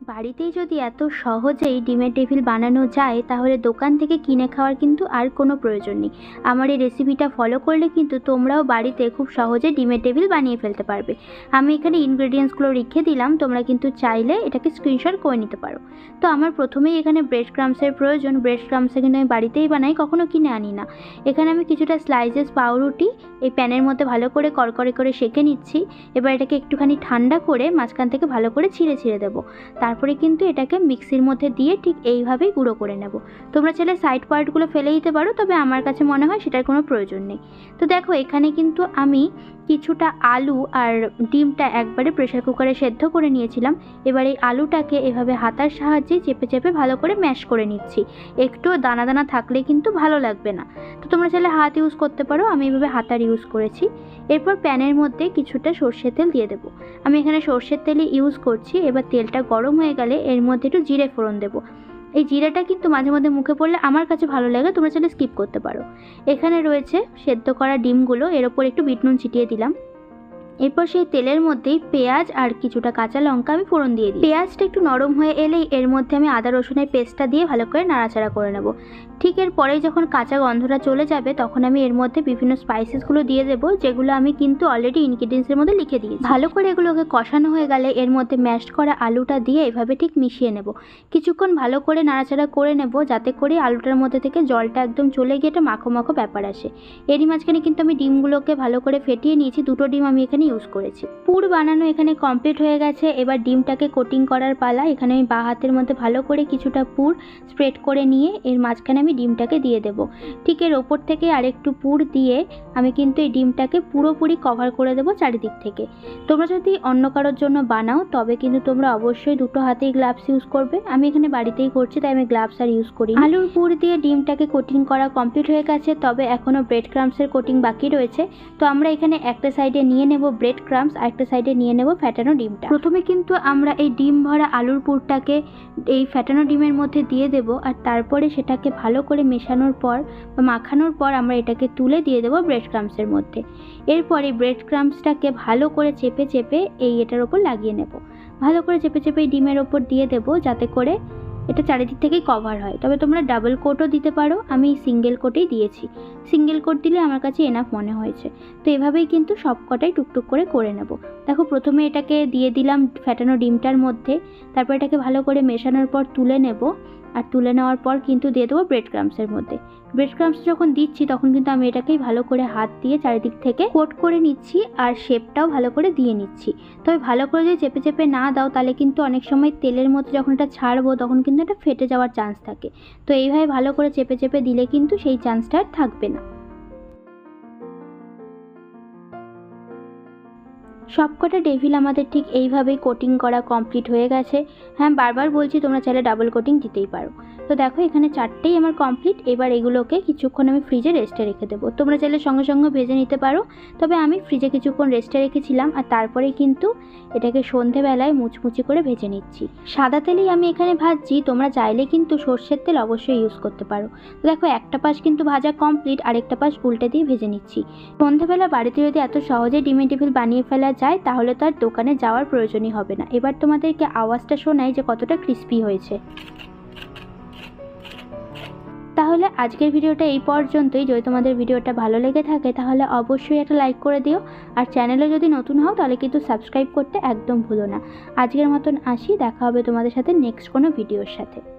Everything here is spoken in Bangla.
বাড়িতেই যদি এত সহজেই ডিমের টেবিল বানানো যায়, তাহলে দোকান থেকে কিনে খাওয়ার কিন্তু আর কোনো প্রয়োজন নেই। আমার এই রেসিপিটা ফলো করলে কিন্তু তোমরাও বাড়িতে খুব সহজে ডিমের টেবিল বানিয়ে ফেলতে পারবে। আমি এখানে ইনগ্রেডিয়েন্টসগুলো রেখে দিলাম, তোমরা কিন্তু চাইলে এটাকে স্ক্রিনশট করে নিতে পারো। তো আমার প্রথমেই এখানে ব্রেড ক্রামসের প্রয়োজন। ব্রেড ক্রামসে কিন্তু আমি বাড়িতেই বানাই, কখনো কিনে আনি না। এখানে আমি কিছুটা স্লাইসেস পাউরুটি এই প্যানের মধ্যে ভালো করে কড়কড়ে করে সেঁকে নিচ্ছি। এবার এটাকে একটুখানি ঠান্ডা করে মাঝখান থেকে ভালো করে ছিঁড়ে ছিঁড়ে দেবো। তারপরে কিন্তু এটাকে মিক্সির মধ্যে দিয়ে ঠিক এইভাবেই গুঁড়ো করে নেব। তোমরা চাইলে সাইড পার্টগুলো ফেলে দিতে পারো, তবে আমার কাছে মনে হয় সেটার কোনো প্রয়োজন নেই। তো দেখো, এখানে কিন্তু আমি কিছুটা আলু আর ডিমটা একবারে প্রেশার কুকারে সেদ্ধ করে নিয়েছিলাম। এবার এই আলুটাকে এভাবে হাতার সাহায্যে চেপে চেপে ভালো করে ম্যাশ করে নিচ্ছি। একটু দানা দানা থাকলে কিন্তু ভালো লাগবে না। তো তোমরা চাইলে হাত ইউজ করতে পারো, আমি এভাবে হাতার ইউজ করেছি। এরপর প্যানের মধ্যে কিছুটা সর্ষের তেল দিয়ে দেবো। আমি এখানে সর্ষের তেলই ইউজ করছি, এবার তেলটা গরম হয়ে গেলে এর মধ্যে একটু জিরে ফোড়ন দেবো। এই জিরাটা কিন্তু মাঝে মধ্যে মুখে পড়লে আমার কাছে ভালো লাগে, তোমরা চাইলে স্কিপ করতে পারো। এখানে রয়েছে সেদ্ধ করা ডিমগুলো, এর ওপর একটু বিটনুন ছিটিয়ে দিলাম। এরপর সেই তেলের মধ্যেই পেঁয়াজ আর কিছুটা কাঁচা লঙ্কা আমি ফোড়ন দিয়ে দিই। পেঁয়াজটা একটু নরম হয়ে এলেই এর মধ্যে আমি আদা রসুনের পেস্টটা দিয়ে ভালো করে নাড়াচাড়া করে নেব। ঠিক এর পরেই যখন কাঁচা গন্ধটা চলে যাবে, তখন আমি এর মধ্যে বিভিন্ন স্পাইসেসগুলো দিয়ে দেবো, যেগুলো আমি কিন্তু অলরেডি ইনগ্রিডিয়েন্টসের মধ্যে লিখে দিয়েছি। ভালো করে এগুলোকে কষানো হয়ে গেলে এর মধ্যে ম্যাশ করা আলুটা দিয়ে এভাবে ঠিক মিশিয়ে নেব। কিছুক্ষণ ভালো করে নাড়াচাড়া করে নেব, যাতে করে আলুটার মধ্যে থেকে জলটা একদম চলে গিয়ে একটা মাখো মাখো ব্যাপার আসে। এরই মাঝখানে কিন্তু আমি ডিমগুলোকে ভালো করে ফেটিয়ে নিয়েছি। দুটো ডিম আমি এখানে ইউজ করেছি। পুর বানানো এখানে কমপ্লিট হয়ে গেছে। এবার ডিমটাকে কোটিং করার পালা। এখানে আমি বা হাতের মধ্যে ভালো করে কিছুটা পুর স্প্রেড করে নিয়ে এর মাঝখানে আমি ডিমটাকে দিয়ে দেবো। ঠিক এর ওপর থেকে আরেকটু পুর দিয়ে আমি কিন্তু এই ডিমটাকে পুরোপুরি কভার করে দেবো চারিদিক থেকে। তোমরা যদি অন্য কারোর জন্য বানাও, তবে কিন্তু তোমরা অবশ্যই দুটো হাতেই গ্লাভস ইউজ করবে। আমি এখানে বাড়িতেই করছি, তাই আমি গ্লাভস আর ইউজ করি। আলুর পুর দিয়ে ডিমটাকে কোটিং করা কমপ্লিট হয়ে গেছে, তবে এখনও ব্রেড ক্রামসের কোটিং বাকি রয়েছে। তো আমরা এখানে একটা সাইডে নিয়ে নেব ব্রেড ক্রামস আর একটা সাইডে নিয়ে নেব ফ্যাটানো ডিমটা। প্রথমে কিন্তু আমরা এই ডিম ভরা আলুর পুরটাকে এই ফ্যাটানো ডিমের মধ্যে দিয়ে দেব আর তারপরে সেটাকে ভালো করে মেশানোর পর বা মাখানোর পর আমরা এটাকে তুলে দিয়ে দেবো ব্রেড ক্রামসের মধ্যে। এরপরে ব্রেড ক্রামসটাকে ভালো করে চেপে চেপে এই এটার ওপর লাগিয়ে নেব। ভালো করে চেপে চেপে ডিমের ওপর দিয়ে দেবো যাতে করে এটা চারিদিক থেকেই কভার হয়। তবে তোমরা ডাবল কোটও দিতে পারো, আমি সিঙ্গেল কোটেই দিয়েছি। সিঙ্গেল কোট দিলে আমার কাছে এনাফ মনে হয়েছে। তো এভাবেই কিন্তু সব কটাই টুকটুক করে করে নেব। দেখো, প্রথমে এটাকে দিয়ে দিলাম ফ্যাটানো ডিমটার মধ্যে, তারপর এটাকে ভালো করে মেশানোর পর তুলে নেব। আর তুলে নেওয়ার পর কিন্তু দিয়ে দেবো ব্রেড ক্রামসের মধ্যে। ব্রেড ক্রামস যখন দিচ্ছি তখন কিন্তু আমি এটাকেই ভালো করে হাত দিয়ে চারিদিক থেকে কোট করে নিচ্ছি আর শেপটাও ভালো করে দিয়ে নিচ্ছি। তবে ভালো করে যদি চেপে চেপে না দাও তাহলে কিন্তু অনেক সময় তেলের মধ্যে যখন এটা ছাড়বো তখন কিন্তু এটা ফেটে যাওয়ার চান্স থাকে। তো এইভাবে ভালো করে চেপে চেপে দিলে কিন্তু সেই চান্সটা আর থাকবে না। সবকটা ডেভিল আমাদের ঠিক এইভাবেই কোটিং করা কমপ্লিট হয়ে গেছে। হ্যাঁ বারবার বলছি তোমরা চাইলে ডাবল কোটিং দিতেই পারো। তো দেখো, এখানে চারটেই আমার কমপ্লিট এবার এগুলোকে কিছুক্ষণ আমি ফ্রিজে রেস্টে রেখে দেবো। তোমরা চাইলে সঙ্গে সঙ্গে ভেজে নিতে পারো। তবে আমি ফ্রিজে কিছুক্ষণ রেস্টে রেখেছিলাম আর তারপরে কিন্তু এটাকে সন্ধেবেলায় মুচমুচি করে ভেজে নিচ্ছি। সাদা তেলেই আমি এখানে ভাজছি। তোমরা চাইলে কিন্তু সর্ষের তেল অবশ্যই ইউজ করতে পারো। তো দেখো, একটা পাশ কিন্তু ভাজা কমপ্লিট আরেকটা পাশ উল্টে দিয়ে ভেজে নিচ্ছি। সন্ধেবেলা বাড়িতে যদি এত সহজে ডিমের টেবিল বানিয়ে ফেলা যায়, তাহলে তো আর দোকানে যাওয়ার প্রয়োজনই হবে না। এবার তোমাদেরকে আওয়াজটা শোনাই যে কতটা ক্রিস্পি হয়েছে। তাহলে আজকের ভিডিওটা এই পর্যন্তই। যদি তোমাদের ভিডিওটা ভালো লেগে থাকে, তাহলে অবশ্যই একটা লাইক করে দিও। আর চ্যানেলে যদি নতুন হও, তাহলে কিন্তু সাবস্ক্রাইব করতে একদম ভুলো না। আজকের মতন আসি, দেখা হবে তোমাদের সাথে নেক্সট কোনো ভিডিওর সাথে।